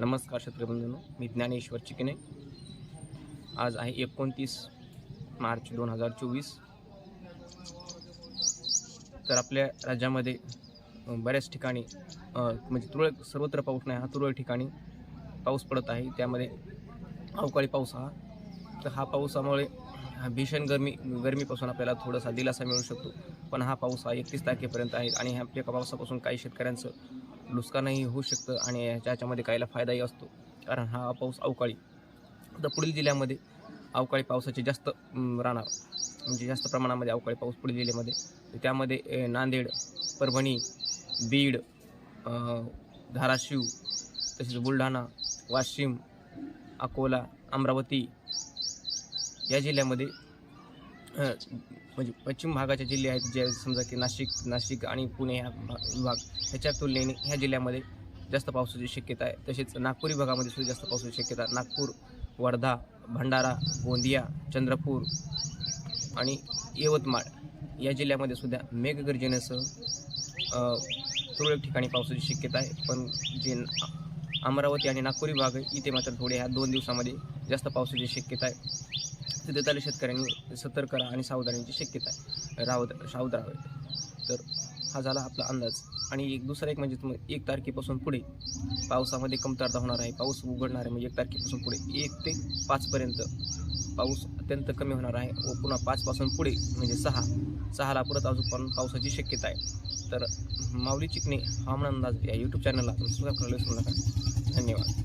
नमस्कार शेतकरी मी ज्ञानेश्वर चिकने. आज आहे एकोणतीस मार्च दोन हजार चोवीस. तर आपल्या राज्यामध्ये बऱ्याच ठिकाणी म्हणजे तुरळक सर्वत्र पाऊस नाही हा तुरळक ठिकाणी पाऊस पडत आहे. त्यामध्ये अवकाळी पाऊस हा. तर हा पावसामुळे हा भीषण गरमी गरमीपासून आपल्याला थोडासा दिलासा मिळू शकतो. पण हा पाऊस हा एकतीस तारखेपर्यंत आहे आणि ह्या आपल्या पावसापासून काही शेतकऱ्यांचं नुकसानही होऊ शकतं आणि ह्याच्यामध्ये काहीला फायदाही असतो. कारण हा पाऊस अवकाळी तर पुढील जिल्ह्यामध्ये अवकाळी पावसाचे जास्त राहणार. म्हणजे जास्त प्रमाणामध्ये अवकाळी पाऊस पुढील जिल्ह्यामध्ये. त्यामध्ये नांदेड परभणी बीड धाराशिव तसेच बुलढाणा वाशिम अकोला अमरावती या जिल्ह्यामध्ये म्हणजे पश्चिम भागाचे जिल्हे आहेत जे समजा की नाशिक नाशिक आणि पुणे ह्या भा- विभाग ह्याच्या तुलनेने ह्या जिल्ह्यामध्ये जास्त पावसाची शक्यता आहे. तसेच नागपूर विभागामध्ये सुद्धा जास्त पावसाची शक्यता नागपूर वर्धा भंडारा गोंदिया चंद्रपूर आणि यवतमाळ या जिल्ह्यामध्ये सुद्धा मेघगर्जनेसह तुरळक ठिकाणी पावसाची शक्यता आहे. पण जे अमरावती आणि नागपूर विभाग आहे इथे मात्र थोडे ह्या दोन दिवसामध्ये जास्त पावसाची शक्यता आहे. तिथे त्याला शेतकऱ्यांनी सतर्क राहा आणि सावधानीची शक्यता आहे. रावत सावध राहावे. तर हा झाला आपला अंदाज. आणि एक दुसरा एक म्हणजे तुम- एक तारखेपासून पुढे पावसामध्ये कमतरता होणार आहे. पाऊस उघडणार आहे म्हणजे एक तारखेपासून पुढे. एक ते पाचपर्यंत पाऊस अत्यंत कमी होणार आहे व पुन्हा पाचपासून पुढे म्हणजे सहा. सहाला परत अजून पण पावसाची शक्यता आहे. तर माऊली चिकणे हवामान अंदाज या यूट्यूब चॅनलला सबस्क्राईब करायला विसरू नका. धन्यवाद.